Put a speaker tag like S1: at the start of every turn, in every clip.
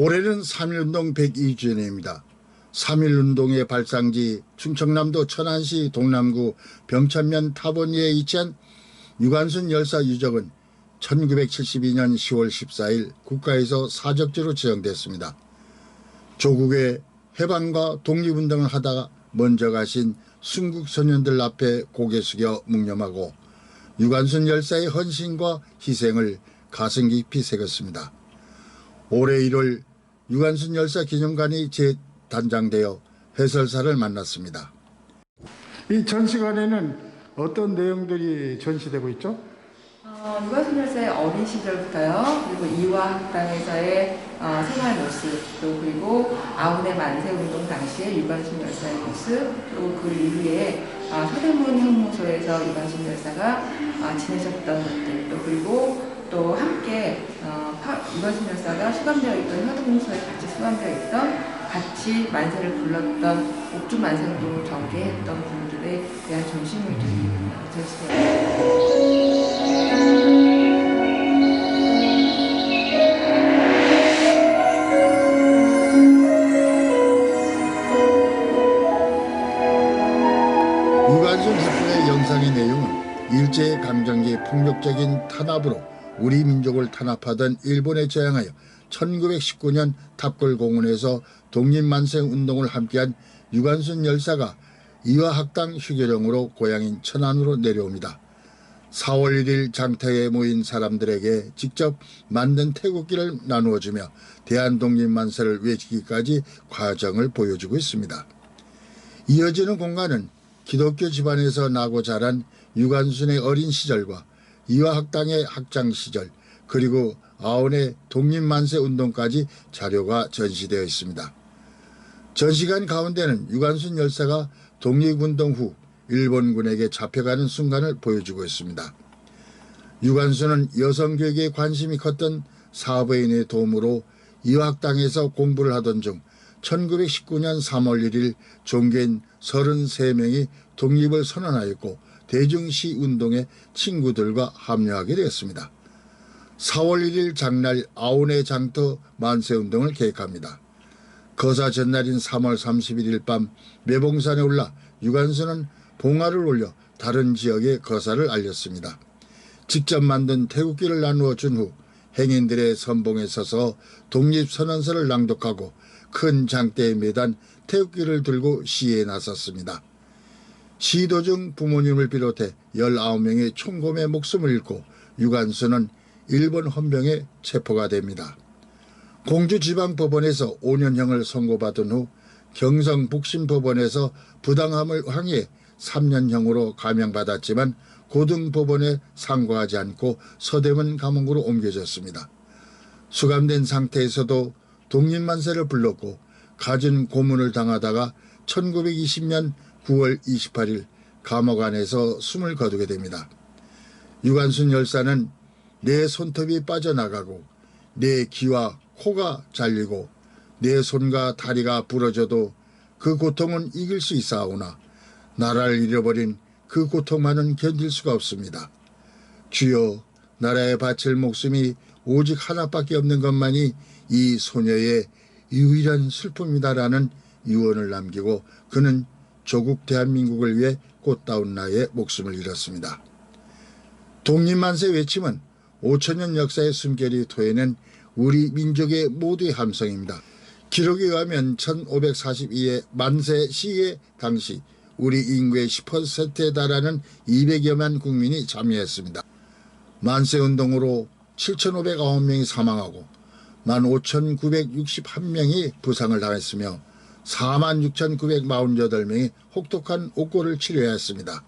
S1: 올해는 3.1운동 102주년입니다. 3.1운동의 발상지 충청남도 천안시 동남구 병천면 타본리에 위치한 유관순 열사 유적은 1972년 10월 14일 국가에서 사적지로 지정됐습니다. 조국의 해방과 독립운동을 하다가 먼저 가신 순국 소년들 앞에 고개 숙여 묵념하고 유관순 열사의 헌신과 희생을 가슴 깊이 새겼습니다. 올해 1월 유관순 열사 기념관이 재단장되어 해설사를 만났습니다.
S2: 이 전시관에는 어떤 내용들이 전시되고 있죠?
S3: 어, 유관순 열사의 어린 시절부터요. 그리고 이화 학당에서의 어, 생활 모습, 또 그리고 아우네 만세 운동 당시에 유관순 열사의 모습, 또 그 이후에 어, 서대문 형무소에서 유관순 열사가 어, 지내셨던 것들, 또 그리고 또 함께 어, 파- 유관순 열사가 수감되어 있던 현동소에 같이 수감되어 있던 같이 만세를 불렀던 옥중 만세 운동을 전개했던 분들에 대한 전시되어 있습니다.
S1: 유관순 학교의 영상의 내용은 일제강점기 폭력적인 탄압으로 우리 민족을 탄압하던 일본에 저항하여 1919년 탑골공원에서 독립만세 운동을 함께한 유관순 열사가 이화학당 휴교령으로 고향인 천안으로 내려옵니다. 4월 1일 장터에 모인 사람들에게 직접 만든 태극기를 나누어주며 대한독립만세를 외치기까지 과정을 보여주고 있습니다. 이어지는 공간은 기독교 집안에서 나고 자란 유관순의 어린 시절과 이화학당의 학창 시절 그리고 아온의 독립만세 운동까지 자료가 전시되어 있습니다. 전시관 가운데는 유관순 열사가 독립운동 후 일본군에게 잡혀가는 순간을 보여주고 있습니다. 유관순은 여성교육에 관심이 컸던 사부인의 도움으로 이화학당에서 공부를 하던 중 1919년 3월 1일 종교인 33명이 독립을 선언하였고 대중시 운동에 친구들과 합류하게 되었습니다. 4월 1일 장날 아온의 장터 만세운동을 계획합니다. 거사 전날인 3월 31일 밤 매봉산에 올라 유관순은 봉화를 올려 다른 지역의 거사를 알렸습니다. 직접 만든 태극기를 나누어 준 후 행인들의 선봉에 서서 독립선언서를 낭독하고 큰 장대에 매단 태극기를 들고 시에 나섰습니다. 시 도 중 부모님을 비롯해 19명의 총검의 목숨을 잃고 유관순은 일본 헌병에 체포가 됩니다. 공주지방법원에서 5년형을 선고받은 후 경성북신법원에서 부당함을 항의해 3년형으로 감형받았지만 고등법원에 상고하지 않고 서대문 감옥으로 옮겨졌습니다. 수감된 상태에서도 독립만세를 불렀고 갖은 고문을 당하다가 1920년 9월 28일 감옥 안에서 숨을 거두게 됩니다. 유관순 열사는 내 손톱이 빠져나가고 내 귀와 코가 잘리고 내 손과 다리가 부러져도 그 고통은 이길 수 있사오나 나라를 잃어버린 그 고통만은 견딜 수가 없습니다. 주여 나라에 바칠 목숨이 오직 하나밖에 없는 것만이 이 소녀의 유일한 슬픔이다라는 유언을 남기고 그는 조국 대한민국을 위해 꽃다운 나의 목숨을 잃었습니다. 독립만세 외침은 5천년 역사의 숨결이 토해낸 우리 민족의 모두의 함성입니다. 기록에 의하면 1542의 만세 시의 당시 우리 인구의 10%에 달하는 200여만 국민이 참여했습니다. 만세 운동으로 7,509명이 사망하고 15,961명이 부상을 당했으며 46,948명이 혹독한 옥고를 치러야 했습니다.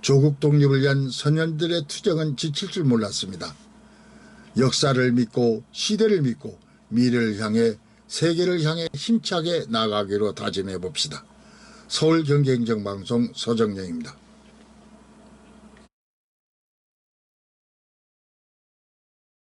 S1: 조국 독립을 위한 선현들의 투정은 지칠 줄 몰랐습니다. 역사를 믿고 시대를 믿고 미래를 향해 세계를 향해 힘차게 나가기로 다짐해 봅시다. 서울 경제행정방송 서정영입니다.